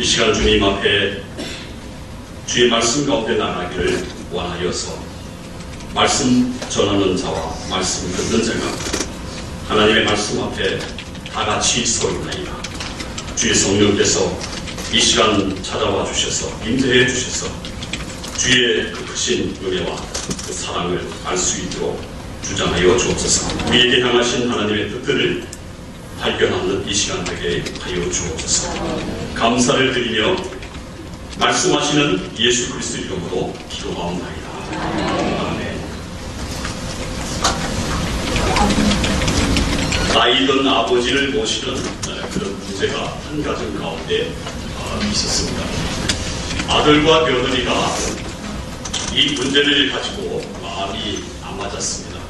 이 시간 주님 앞에 주의 말씀 가운데 나가기를 원하여서 말씀 전하는 자와 말씀 듣는 자가 하나님의 말씀 앞에 다 같이 서있나이다. 주의 성령께서 이 시간 찾아와 주셔서 임재해 주셔서 주의 그 크신 은혜와 그 사랑을 알 수 있도록 주장하여 주옵소서. 우리에게 향하신 하나님의 뜻들을 발견하는 이 시간 되게 하여 주옵소서. 감사를 드리며 말씀하시는 예수 그리스도 이름으로 기도하옵나이다. 아멘. 나이든 아버지를 모시는 어, 그런 문제가 한 가정 가운데 어, 있었습니다. 아들과 며느리가 이 문제를 가지고 마음이 안 맞았습니다.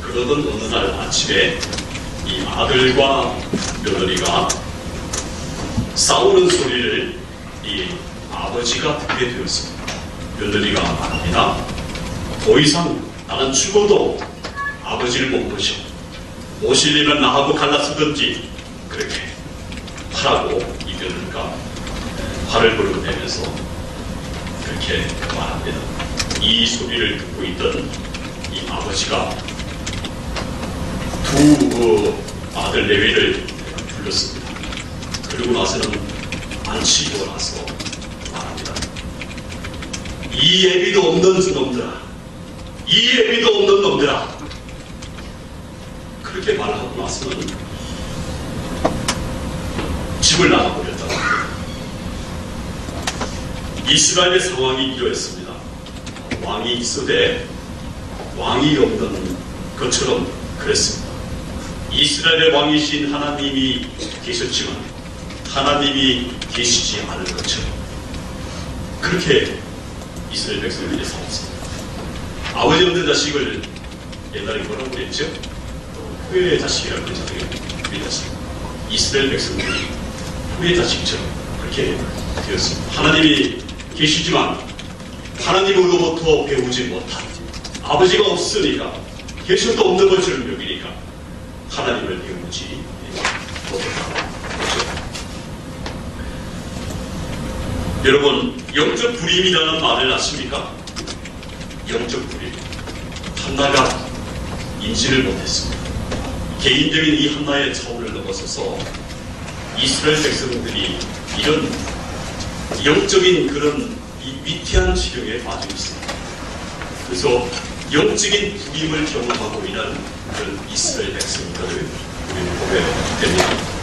그러던 어느 날 아침에 이 아들과 며느리가 싸우는 소리를 이 아버지가 듣게 되었습니다. 며느리가 말합니다. 더 이상 나는 죽어도 아버지를 못 모셔. 모시려면 나하고 갈라서든지 그렇게 하라고 이 며느리가 화를 불어내면서 그렇게 말합니다. 이 소리를 듣고 있던 이 아버지가 두 어, 아들 레위를 불렀습니다. 그리고 나서는 안치고 나서 말합니다. 이 예비도 없는 놈들아. 이 예비도 없는 놈들아. 그렇게 말하고 나서는 집을 나가버렸다고 합니다. 이스라엘의 상황이 이러했습니다. 왕이 있어대 왕이 없는 것처럼 그랬습니다. 이스라엘의 왕이신 하나님이 계셨지만 하나님이 계시지 않을 것처럼 그렇게 이스라엘 백성들이 살았습니다. 아버지 없는 자식을 옛날에 뭐라고 그랬죠? 후회의 자식이라고 그랬잖아요. 후회 자식. 이스라엘 백성들이 후회 자식처럼 그렇게 되었습니다. 하나님이 계시지만 하나님으로부터 배우지 못한 아버지가 없으니까 계셔도 없는 것처럼 여기니까 하나님을 배우지 못했다고 하죠. 여러분 영적 불임이라는 말을 아십니까? 영적 불임. 한나가 인지를 못했습니다. 개인적인 이 한나의 차원을 넘어서서 이스라엘 백성들이 이런 영적인 그런 이 위태한 지경에 빠져 있습니다. 그래서 영적인 불임을 경험하고 있는 그런 이스라엘 백성들을 우리는 보게 됩니다.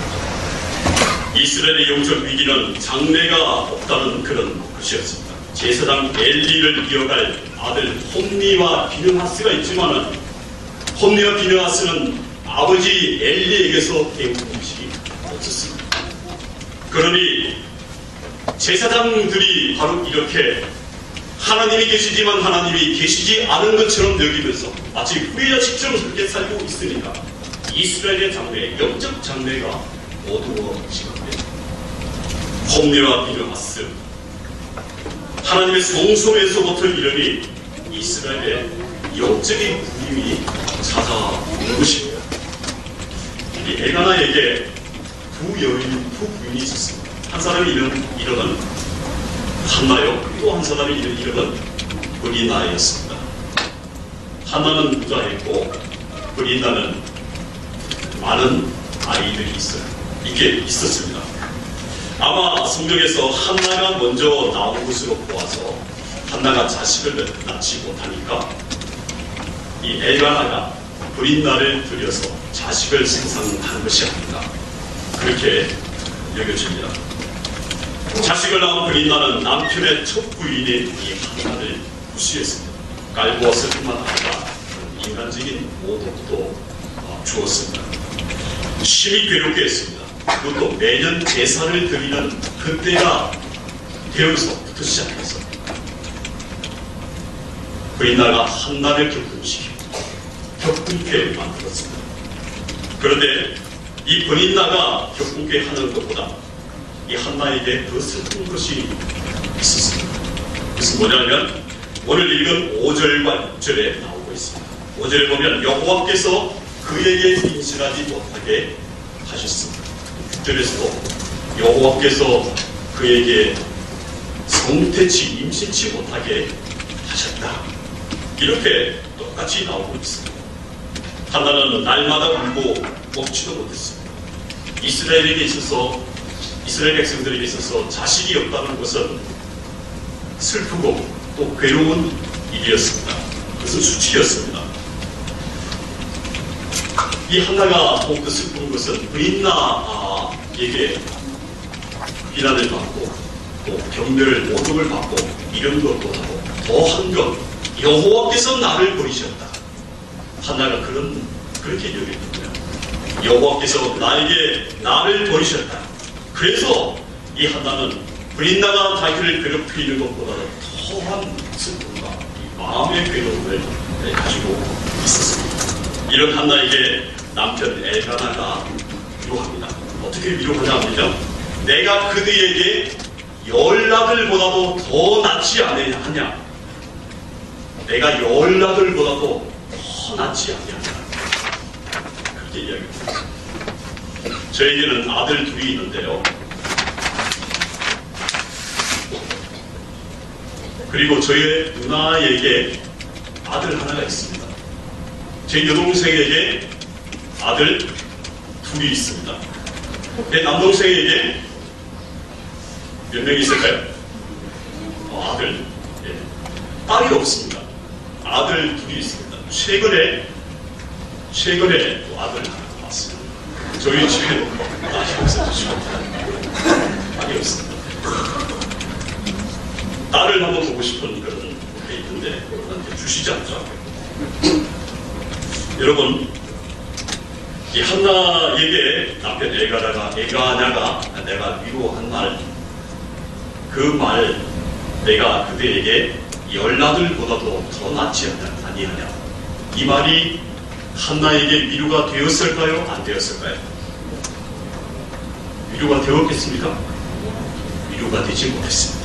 이스라엘의 영적 위기는 장래가 없다는 그런 것이었습니다. 제사장 엘리를 이어갈 아들 홈리와 비느하스가 있지만은 홈리와 비느하스는 아버지 엘리에게서 배운 음식이 없었습니다. 그러니 제사장들이 바로 이렇게 하나님이 계시지만 하나님이 계시지 않은 것처럼 여기면서 마치 후회자 식처럼 그렇게 살고 있으니까 이스라엘의 장래, 영적 장래가 어두워지게 됩니다. 홈리와 비느하스 하나님의 성소에서부터 이르니 이스라엘의 영적인 부임이 찾아온 것입니다. 이 에가나에게 두 여인, 두 부인이 있었습니다. 한 사람이 이런, 이러던 한나요. 또 한 사람이 이런, 이러던 브리나였습니다. 한나는 부자였고 브리나는 많은 아이들이 있어요. 이게 있었습니다. 아마 성경에서 한나가 먼저 나온 것으로 보아서 한나가 자식을 낳지 못하니까 이 엘가나가 브린나를 들여서 자식을 생산한 것이 아닌가 그렇게 여겨집니다. 자식을 낳은 브린나는 남편의 첫 부인인 이 한나를 무시했습니다. 깔보았을 뿐만 아니라 인간적인 모독도 어, 주었습니다. 심히 괴롭게 했습니다. 그것도 매년 제사를 드리는 그때가 되어서부터 시작해서 브린나가 한나를 겪음시키고 겪음케 만들었습니다. 그런데 이 브린나가 겪음케 하는 것보다 이 한나에게 더 슬픈 것이 있었습니다. 그것은 뭐냐면 오늘 읽은 5절과 6절에 나오고 있습니다. 5절에 보면 여호와께서 그에게 인실하지 못하게 하셨습니다. 6절에서도 여호와께서 그에게 성태치 임신치 못하게 하셨다. 이렇게 똑같이 나오고 있습니다. 한나는 날마다 울고 먹지도 못했습니다. 이스라엘에게 있어서 이스라엘 백성들에게 있어서 자식이 없다는 것은 슬프고 또 괴로운 일이었습니다. 그것은 수치였습니다. 이 한나가 더욱더 슬픈 것은 브인나 에게 비난을 받고 또 경멸을 모독을 받고 이런 것보다도 더한 것 여호와께서 나를 버리셨다. 한나가 그런 그렇게 거야. 여호와께서 나에게 나를 버리셨다. 그래서 이 한나는 브린나가 자기를 괴롭히는 것보다도 더한 슬픔과 이 마음의 괴로움을 가지고 있었습니다. 이런 한나에게 남편 엘가나가 위로합니다. 어떻게 위로하냐 하면요. 내가 그들에게 열나들보다도 더 낫지 않느냐. 내가 열나들보다도 더 낫지 않느냐. 그렇게 이야기합니다. 저에게는 아들 둘이 있는데요. 그리고 저의 누나에게 아들 하나가 있습니다. 제 여동생에게 아들 둘이 있습니다. 내 남동생에게 몇 명이 있을까요? 어, 아들. 예. 딸이 없습니다. 아들 둘이 있습니다. 최근에, 최근에 또 아들 왔습니다. 저희 집에 딸이 없어지죠. 딸이 없습니다. 딸을 한번 보고 싶은 그런 게 있는데, 주시지 않죠. 여러분, 이 한나에게 남편 애가다가 애가냐가 내가 위로한 말, 그 말 내가 그대에게 열나들보다도 더 낫지 아니하냐. 이 말이 한나에게 위로가 되었을까요? 안 되었을까요? 위로가 되었겠습니까? 위로가 되지 못했습니다.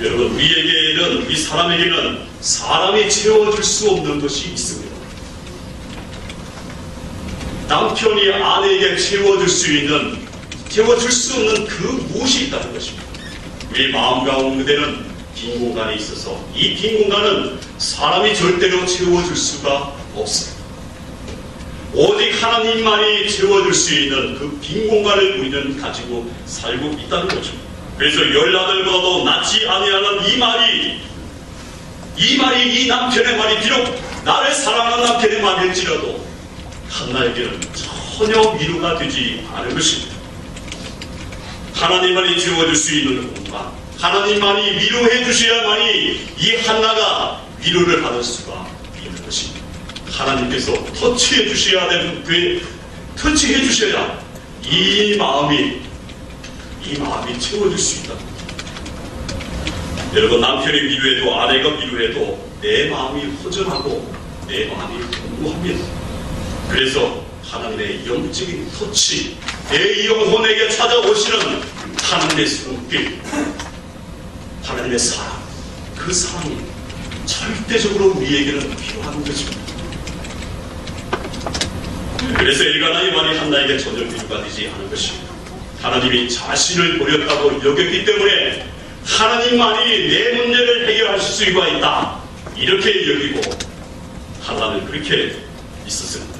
여러분, 우리에게는, 우리 사람에게는 사람이 채워줄 수 없는 것이 있습니다. 남편이 아내에게 채워줄 수 있는, 채워줄 수 없는 그 무엇이 있다는 것입니다. 우리 마음 가운데는 빈 공간이 있어서 이 빈 공간은 사람이 절대로 채워줄 수가 없습니다. 오직 하나님만이 채워줄 수 있는 그 빈 공간을 우리는 가지고 살고 있다는 거죠. 그래서 열나들보다도 낫지 아니하는 이 말이 이 말이 이 남편의 말이 비록 나를 사랑하는 남편의 말일지라도 한나에게는 전혀 위로가 되지 않은 것입니다. 하나님만이 채워줄 수 있는 공간, 하나님만이 위로해 주셔야만이 이 한나가 위로를 받을 수가 있는 것입니다. 하나님께서 터치해 주셔야 되는 그 터치해 주셔야 이 마음이 이 마음이 채워질 수 있다. 여러분 남편이 위로해도 아내가 위로해도 내 마음이 허전하고 내 마음이 공고합니다. 그래서 하나님의 영적인 터치, 내 영혼에게 찾아오시는 하나님의 손길, 하나님의 사랑, 그 사랑이 절대적으로 우리에게는 필요한 것입니다. 그래서 일가나의 말이 한나에게 전혀 위로가 되지 않은 것입니다. 하나님이 자신을 버렸다고 여겼기 때문에 하나님만이 내 문제를 해결하실 수가 있다. 이렇게 여기고 한나는 그렇게 있었습니다.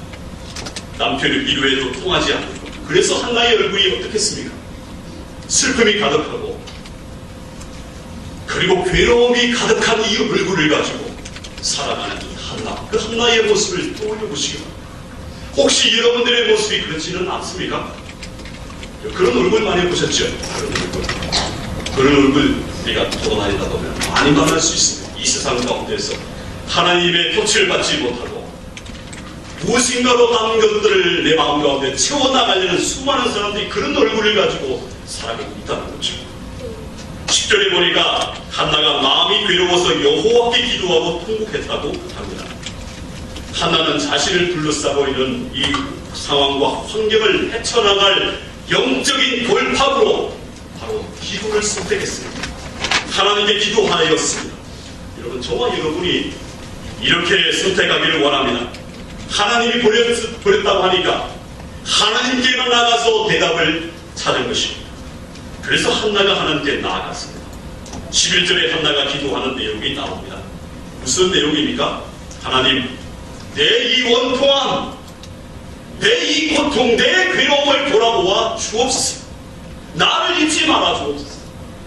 남편을 위로해도 통하지 것. 그래서 한나의 얼굴이 어떻겠습니까? 슬픔이 가득하고 그리고 괴로움이 가득한 이 얼굴을 가지고 살아가는 이 한나, 그 한나의 모습을 떠올려 보시기 바랍니다. 혹시 여러분들의 모습이 그렇지는 않습니까? 그런 얼굴 많이 보셨죠? 그런 얼굴. 그런 얼굴 우리가 돌아다니다 보면 많이 만날 수 있습니다. 이 세상 가운데서 하나님의 토치를 받지 못하고 무엇인가로 남은 것들을 내 마음 가운데 채워나가려는 수많은 사람들이 그런 얼굴을 가지고 살아가고 있다는 거죠. 10절에 보니까 한나가 마음이 괴로워서 여호와께 기도하고 통곡했다고 합니다. 한나는 자신을 둘러싸고 있는 이 상황과 환경을 헤쳐나갈 영적인 돌파구로 바로 기도를 선택했습니다. 하나님께 기도하였습니다. 여러분, 저와 여러분이 이렇게 선택하기를 원합니다. 하나님이 버렸, 버렸다고 하니까 하나님께만 나가서 대답을 찾은 것입니다. 그래서 한나가 하나님께 나아갔습니다. 11절에 한나가 기도하는 내용이 나옵니다. 무슨 내용입니까? 하나님, 내 이 원통함, 내 이 고통, 내 괴로움을 돌아보아 주옵소서. 나를 잊지 말아 주옵소서.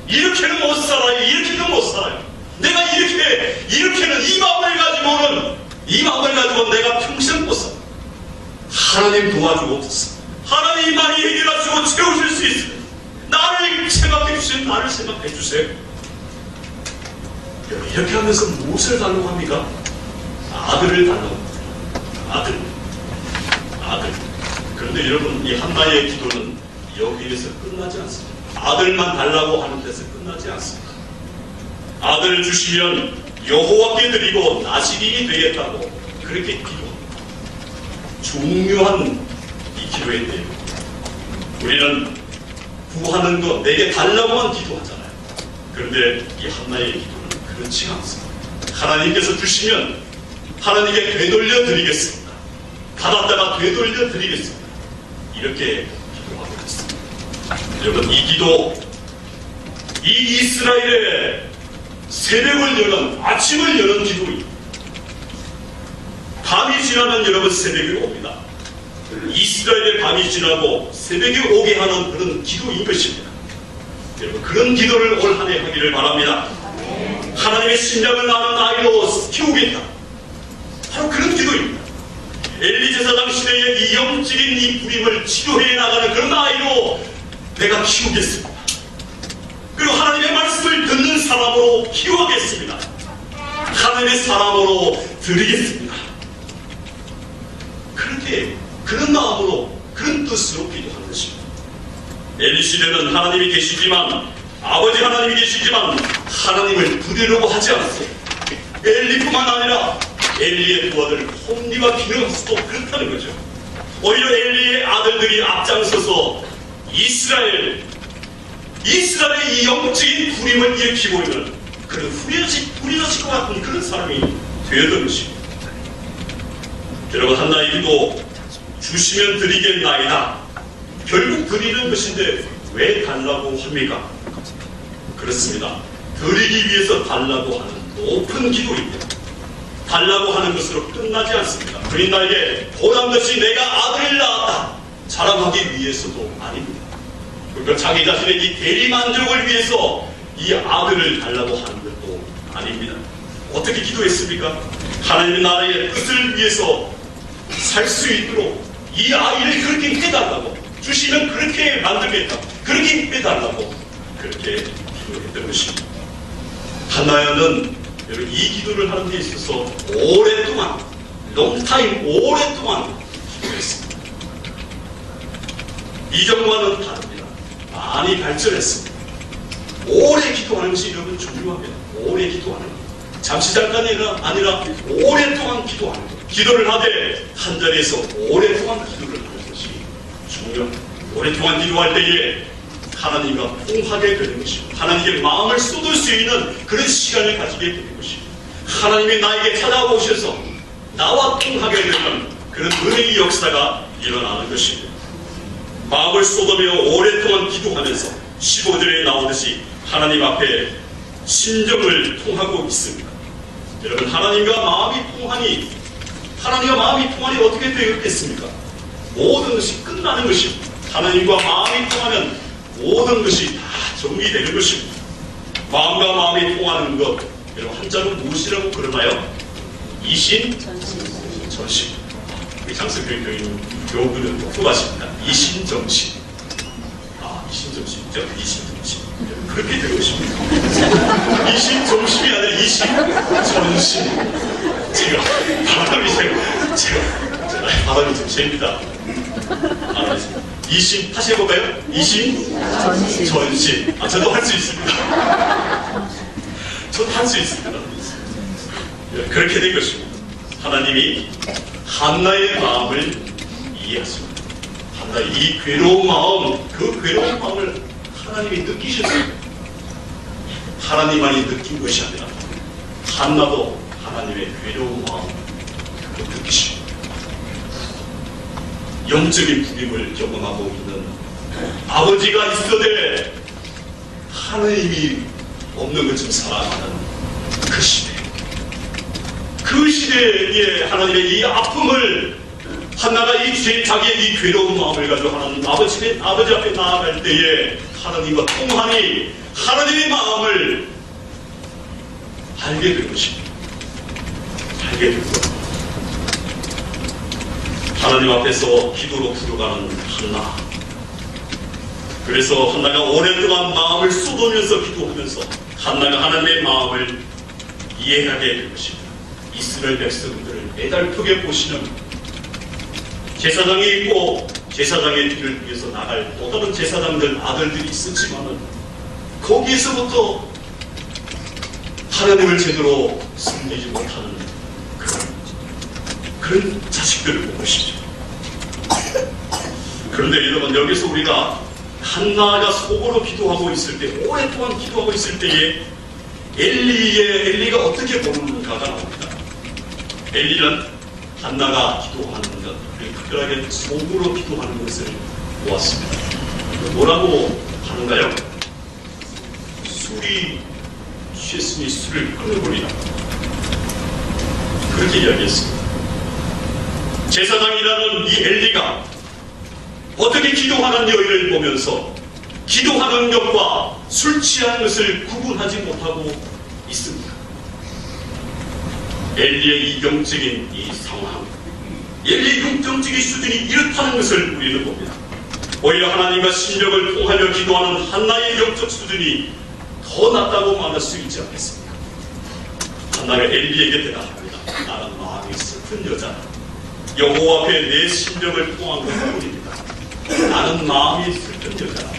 이렇게는 못 살아요. 이렇게는 못 살아요. 내가 이렇게, 이렇게는 이 마음을 가지고는, 이 마음을 가지고 내가 평생 못 살아. 하나님 도와주옵소서. 하나님만이 해결하시고 채우실 수 있어요. 나를 생각해 주세요. 나를 생각해 주세요. 이렇게 하면서 무엇을 달라고 합니까? 아들을 달라고. 아들. 아들. 그런데 여러분, 이 한나의 기도는 여기에서 끝나지 않습니다. 아들만 달라고 하는 데서 끝나지 않습니다. 아들을 주시면 여호와께 드리고 나시린이 되겠다고 그렇게 기도합니다. 중요한 이 내용. 우리는 구하는 것 내게 달라고만 기도하잖아요. 그런데 이 한나의 기도는 그렇지 않습니다. 하나님께서 주시면 하나님께 되돌려 드리겠습니다. 받았다가 되돌려 드리겠습니다. 이렇게 기도하고 있습니다. 여러분 이 기도 이 이스라엘의 새벽을 여는 아침을 여는 기도입니다. 밤이 지나면 여러분 새벽이 옵니다. 이스라엘의 밤이 지나고 새벽이 오게 하는 그런 기도인 것입니다. 여러분 그런 기도를 올 한해 하기를 바랍니다. 하나님의 심장을 나는 아이로 키우겠다. 바로 그런 기도입니다. 엘리 제사장 시대의 이 영적인 이 부림을 치료해 나가는 그런 아이로 내가 키우겠습니다. 그리고 하나님의 말 씀을 듣는 사람으로 키워하겠습니다. 하나님의 사람으로 드리겠습니다. 그렇게 그런 마음으로 그런 뜻으로 기도하는 것입니다. 엘리 시대는 하나님이 계시지만 아버지 하나님이 계시지만 하나님을 부리려고 하지 않았어요. 엘리뿐만 아니라 엘리의 두 아들 홈리와 비너스도 그렇다는 거죠. 오히려 엘리의 아들들이 앞장서서 이스라엘 이스라엘의 이 영적인 부림을 일으키고 있는 그런 후려질, 후려질 것 같은 그런 사람이 되었던 것입니다. 여러분 한나의 기도 주시면 드리겠나이다. 결국 드리는 것인데 왜 달라고 합니까? 그렇습니다. 드리기 위해서 달라고 하는 높은 기도입니다. 달라고 하는 것으로 끝나지 않습니다. 그린 나에게 보란 듯이 내가 아들을 낳았다. 자랑하기 위해서도 아닙니다. 그러니까 자기 자신의 이 대리 만족을 위해서 이 아들을 달라고 하는 것도 아닙니다. 어떻게 기도했습니까? 하나님의 나라의 뜻을 위해서 살 수 있도록 이 아이를 그렇게 해달라고 주시면 그렇게 만들겠다. 그렇게 해달라고 그렇게 기도했던 것입니다. 한나야는 여러분 이 기도를 하는 데 있어서 오랫동안 롱타임 오랫동안 기도했습니다. 이전과는 다릅니다. 많이 발전했습니다. 오래 기도하는 것이 여러분 중요합니다. 오래 기도하는 것. 잠시 잠깐이 아니라 오랫동안 기도하는 것. 기도를 하되 한 자리에서 오랫동안 기도를 하는 것이 중요합니다. 오랫동안 기도할 때에 하나님과 통하게 되는 것입니다. 하나님께 마음을 쏟을 수 있는 그런 시간을 가지게 되는 것입니다. 하나님이 나에게 찾아오셔서 나와 통하게 되는 그런 은혜의 역사가 일어나는 것입니다. 마음을 쏟으며 오랫동안 기도하면서 15절에 나오듯이 하나님 앞에 심정을 통하고 있습니다. 여러분 하나님과 마음이 통하니 하나님과 마음이 통하니 어떻게 되겠습니까? 모든 것이 끝나는 것입니다. 하나님과 마음이 통하면 모든 것이 다 정리되는 것입니다. 마음과 마음이 통하는 것 여러분 한자로 무엇이라고 그러나요? 이신 전신 우리 장성교육 교 우들은 똑똑하십니다. 이신정신 아 이신정신이죠? 이신정신 그렇게 되고 싶습니다. 이신정신이 아니라 이신전신 제가 바람이 제가 제가 제가 바람이 좀 셉니다. 바람이 셉니다. 이신 다시 해볼까요? 이신 전신. 전신 아 저도 할 수 있습니다. 저도 할 수 있습니다. 예, 그렇게 된 것입니다. 하나님이 한나의 마음을 이해하십니다. 한나의 이 괴로운 마음, 그 괴로운 마음을 하나님이 느끼셨습니다. 하나님만이 느낀 것이 아니라 한나도 하나님의 괴로운 마음 을 느끼십니다. 영적인 부림을 경험하고 있는 아버지가 있어되 하나님이 없는 것처럼 살아가는 그 시대. 그 시대에 하나님의 이 아픔을 한나가 이 죄, 자기의 이 괴로운 마음을 가지고 하나님 아버지, 아버지 앞에 나아갈 때에 하나님과 통하니 하나님의 마음을 알게 된 것입니다. 알게 된 것. 하나님 앞에서 기도로 부르가는 한나. 그래서 한나가 오랫동안 마음을 쏟으면서 기도하면서 한나가 하나님의 마음을 이해하게 될 것입니다. 이스라엘 백성들을 애달프게 보시는 제사장이 있고 제사장의 뒤를 위해서 나갈 또 다른 제사장들 아들들이 있었지만은 거기에서부터 하나님을 제대로 섬기지 못하는 그런, 그런 자식들을 보고 싶죠. 그런데 여러분 여기서 우리가 한나가 속으로 기도하고 있을 때 오랫동안 기도하고 있을 때에 엘리의 엘리가 어떻게 보는가가 나옵니다. 엘리는 한나가 기도하는 것, 특별하게 속으로 기도하는 것을 보았습니다. 뭐라고 하는가요? 술이 취했으니 술을 끊어버리라. 그렇게 이야기했습니다. 제사장이라는 이 엘리가 어떻게 기도하는 여인을 보면서 기도하는 것과 술 취한 것을 구분하지 못하고 있습니다. 엘리의 이경적인 엘리의 이경적인 수준이 이렇다는 것을 우리는 봅니다. 오히려 하나님과 신령을 통하며 기도하는 한나의 영적 수준이 더 낮다고 말할 수 있지 않겠습니까? 한나가 엘리에게 대답합니다. 나는 마음이 슬픈 여자다. 여호와 앞에 내 심령을 통한 것뿐입니다. 나는 마음이 슬픈 여자다.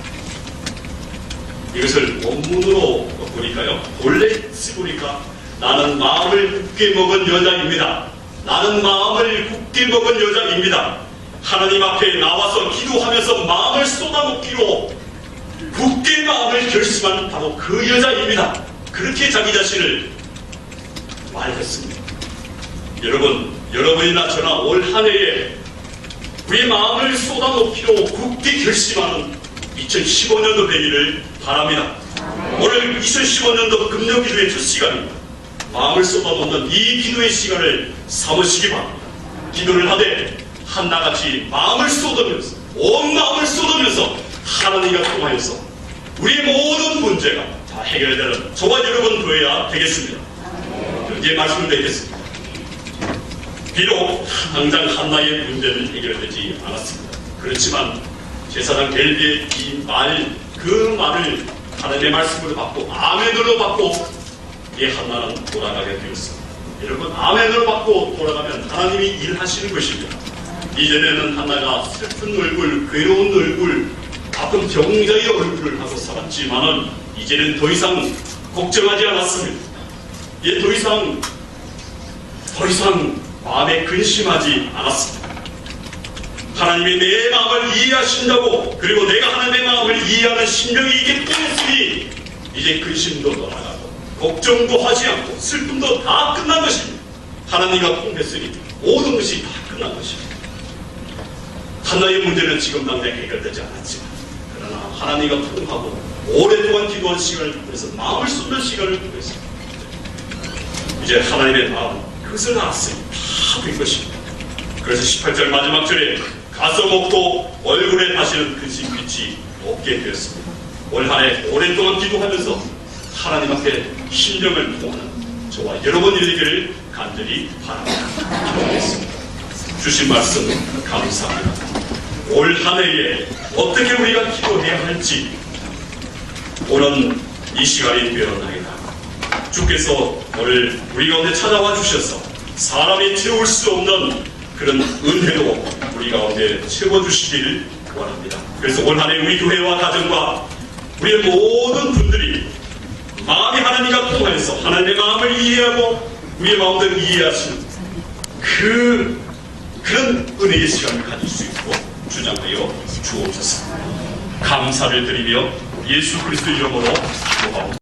이것을 원문으로 보니까요. 본래 뜻이 보니까 나는 마음을 굳게 먹은 여자입니다. 나는 마음을 굳게 먹은 여자입니다. 하나님 앞에 나와서 기도하면서 마음을 쏟아붓기로 굳게 마음을 결심한 바로 그 여자입니다. 그렇게 자기 자신을 말했습니다. 여러분, 여러분이나 저나 올 한 해에 우리의 마음을 쏟아놓기로 굳게 결심하는 2015년도 되기를 바랍니다. 오늘 2015년도 금요 기도의 첫 시간입니다. 마음을 쏟아놓는 이 기도의 시간을 삼으시기 바랍니다. 기도를 하되 한나같이 마음을 쏟으면서 온 마음을 쏟으면서 하나님과 통하여서 우리의 모든 문제가 다 해결되는 저와 여러분 되어야 되겠습니다. 이제 말씀을 맺겠습니다. 비록 당장 한나의 문제는 해결되지 않았습니다. 그렇지만 제사장 벨비의 이 말, 그 말을 하나님의 말씀으로 받고 아멘으로 받고 이 한나는 돌아가게 되었습니다. 여러분 아멘으로 받고 돌아가면 하나님이 일하시는 것입니다. 이전에는 한나가 슬픈 얼굴, 괴로운 얼굴, 아픈 병자의 얼굴을 하고 살았지만은 이제는 더 이상 걱정하지 않았습니다. 이제 더 이상 더 이상 마음에 근심하지 않았습니다. 하나님이 내 마음을 이해하신다고 그리고 내가 하나님의 마음을 이해하는 심령이 있기 때문에 이제 근심도 떠나가고 걱정도 하지 않고 슬픔도 다 끝난 것입니다. 하나님과 통했으니 모든 것이 다 끝난 것입니다. 하나의 문제는 지금 당장 해결되지 않았지만 그러나 하나님과 통하고 오랫동안 기도한 시간을 통해서 마음을 쏟는 시간을 통해서 이제 하나님의 마음 그것을 알았으니 다된 것입니다. 그래서 18절 마지막 절에 가서 먹고 얼굴에 다시는 근심 빛이 없게 되었습니다. 올 한해 오랫동안 기도하면서 하나님 앞에 심령을 통하는 저와 여러분이 되기를 간절히 바랍니다. 기도하겠습니다. 주신 말씀 감사합니다. 올 한 해에 어떻게 우리가 기도해야 할지 오는 이 시간이 되었나이다. 주께서 오늘 우리 가운데 찾아와 주셔서 사람이 채울 수 없는 그런 은혜로 우리 가운데 채워주시기를 원합니다. 그래서 올 한해 우리 교회와 가정과 우리의 모든 분들이 마음이 하나님과 통하여서 하나님의 마음을 이해하고 우리의 마음을 이해하시는 그 그런 은혜의 시간을 가질 수 있고 주장하여 주옵소서. 감사를 드리며 예수 그리스도 이름으로 기도하옵니다.